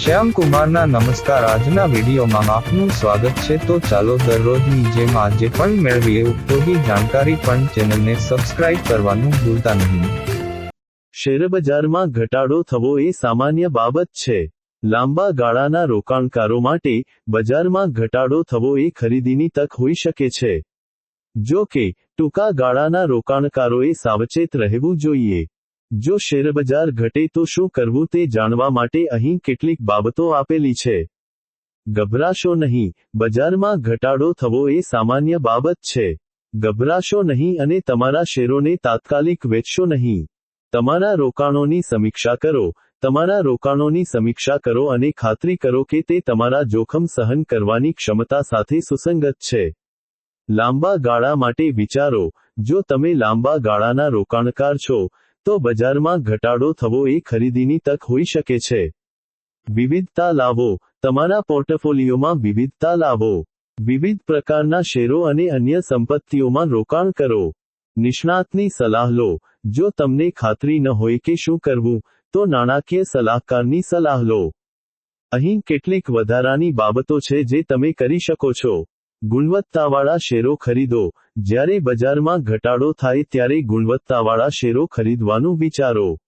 શ્યામ કુમારના નમસ્કાર. આજના વિડીયોમાં આપનું સ્વાગત છે. તો ચાલો દરરોજની જેમ આજે પણ મેળવીએ. ઉપયોગી જાણકારી પણ ચેનલને સબસ્ક્રાઇબ કરવાનું ભૂલતા નહીં. શેરબજારમાં ઘટાડો થવો એ સામાન્ય બાબત છે. લાંબા ગાળાના રોકાણકારો માટે બજારમાં ઘટાડો થવો એ ખરીદીની તક હોઈ શકે છે. જો કે, ટૂંકા ગાળાના રોકાણકારોએ સાવચેત રહેવું જોઈએ. જો શેરબજાર ઘટે તો શું કરવું તે જાણવા માટે અહીં કેટલીક બાબતો આપેલી છે. ગભરાશો નહીં, બજારમાં ઘટાડો થવો એ સામાન્ય બાબત છે. ગભરાશો નહીં અને તમારા શેરોને તાત્કાલિક વેચશો નહીં. તમારા રોકાણોની સમીક્ષા કરો, તમારા રોકાણોની સમીક્ષા કરો અને ખાતરી કરો કે તે તમારા જોખમ સહન કરવાની ક્ષમતા સાથે સુસંગત છે. લાંબા ગાળા માટે વિચારો, જો તમે લાંબા ગાળાના રોકાણકાર છો તો બજારમાં ઘટાડો થવો એ ખરીદીની તક હોઈ શકે છે. વિવિધતા લાવો, તમારા પોર્ટફોલિયોમાં વિવિધતા લાવો. વિવિધ પ્રકારના શેરો અને અન્ય સંપત્તિઓમાં રોકાણ કરો. નિષ્ણાતની સલાહ લો, જો તમને ખાતરી ન હોય કે શું કરવું, તો નાણાકીય સલાહકારની સલાહ લો. અહીં કેટલીક વધારાની બાબતો છે જે તમે કરી શકો છો. ગુણવત્તાવાળા શેરો ખરીદો. જ્યારે બજારમાં ઘટાડો થાય ત્યારે ગુણવત્તાવાળા શેરો ખરીદવાનું વિચારો.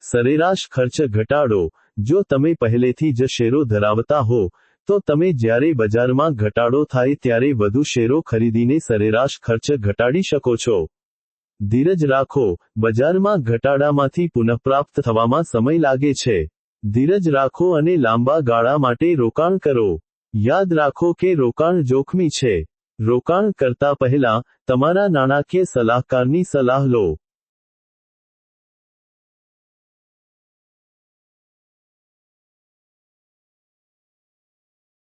સરેરાશ ખર્ચ ઘટાડો. જો તમે પહેલેથી જ શેરો ધરાવતા હો, તો તમે જ્યારે બજારમાં ઘટાડો થાય ત્યારે વધુ શેરો ખરીદીને સરેરાશ ખર્ચ ઘટાડી શકો છો. ધીરજ રાખો. બજારમાં ઘટાડામાંથી પુનઃપ્રાપ્ત થવામાં સમય લાગે છે. ધીરજ રાખો અને લાંબા ગાળા માટે રોકાણ કરો. યાદ રાખો કે રોકાણ જોખમી છે. રોકાણ કરતા પહેલા તમારા નાણાકીય સલાહકારની સલાહ લો.